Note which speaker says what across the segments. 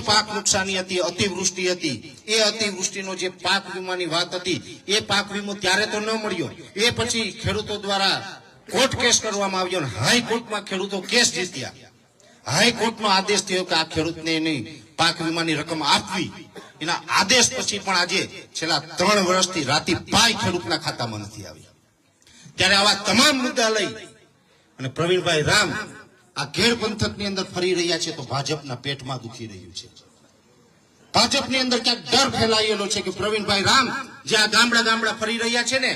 Speaker 1: પાક નુકસાની હતી, અતિવૃષ્ટિ હતી, એ અતિવૃષ્ટિનો જે પાક વીમાની વાત હતી, એ પાક વીમો ત્યારે તો ન મળ્યો. એ પછી ખેડૂતો દ્વારા કોર્ટ કેસ કરવામાં આવ્યો અને હાઈકોર્ટમાં ખેડૂતો કેસ જીત્યા. હાઈકોર્ટનો આદેશ થયો કે આ ખેડૂતને એની પાક વીમાની રકમ આપવી. એના આદેશ પછી પણ આજે છેલ્લા ત્રણ વર્ષથી રાતી પાય ખેડૂતના ખાતામાં નથી આવી. ત્યારે આવા તમામ મુદ્દા લઈ અને પ્રવીણભાઈ રામ આ ઘેર પંથકની અંદર ફરી રહ્યા છે તો ભાજપના પેટમાં દુખી રહ્યું છે. ભાજપની અંદર ક્યાંક ડર ફેલાયેલો છે કે પ્રવીણભાઈ રામ જે આ ગામડા ગામડા ફરી રહ્યા છે ને,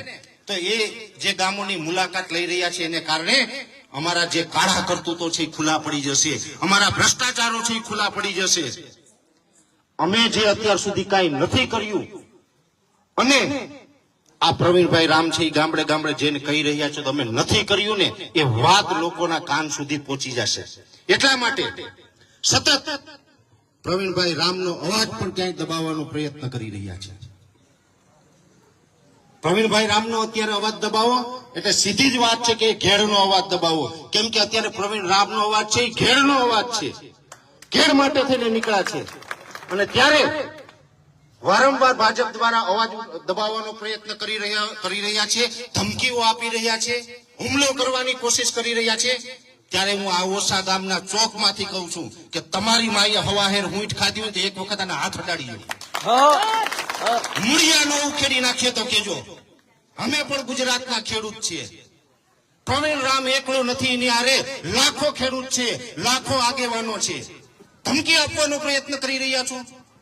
Speaker 1: તો એ જે ગામોની મુલાકાત લઈ રહ્યા છે એને કારણે અમારા જે કાળા કરતૂતો છે એ ખુલ્લા પડી જશે. અમારા ભ્રષ્ટાચારો છે એ ખુલ્લા પડી જશે. અમે જે અત્યાર સુધી કાંઈ નથી કર્યું, અને આ પ્રવીણભાઈ રામ છે એ ગામડે ગામડે જઈને કહી રહ્યા છે તમે નથી કર્યું ને, એ વાત લોકોના કાન સુધી પહોંચી જશે. એટલા માટે સતત પ્રવીણભાઈ રામનો અવાજ પણ ક્યાંય દબાવવાનો પ્રયત્ન કરી રહ્યા છે. પ્રવીણભાઈ રામનો અત્યારે અવાજ દબાવો, એટલે સીધી જ વાત છે કે ઘેડનો અવાજ દબાવો. કેમ કે અત્યારે પ્રવીણ રામનો અવાજ છે એ ઘેરનો અવાજ છે. ઘેર માટે થઈને નીકળ્યા છે. અને ત્યારે વારંવાર ભાજપ દ્વારા અવાજ દબાવવાનો પ્રયત્ન કરી રહ્યા કરી રહ્યા છે, ધમકીઓ આપી રહ્યા છે, હુમલો કરવાની કોશિશ કરી રહ્યા છે. ત્યારે હું આ ઓસા ગામના ચોકમાંથી કહું છું કે તમારી માએ હવાહેર ઊંટ ખાધી હોય તો એક વખત આના હાથ અડાડી મૂળિયાનો ઉખેડી નાખીએ તો કેજો અમે પણ ગુજરાતના ખેડૂત છીએ. પ્રવીણ રામ એકલો નથી એની આરે લાખો ખેડૂત છે, લાખો આગેવાનો છે. ધમકી આપવાનો પ્રયત્ન કરી રહ્યા છો.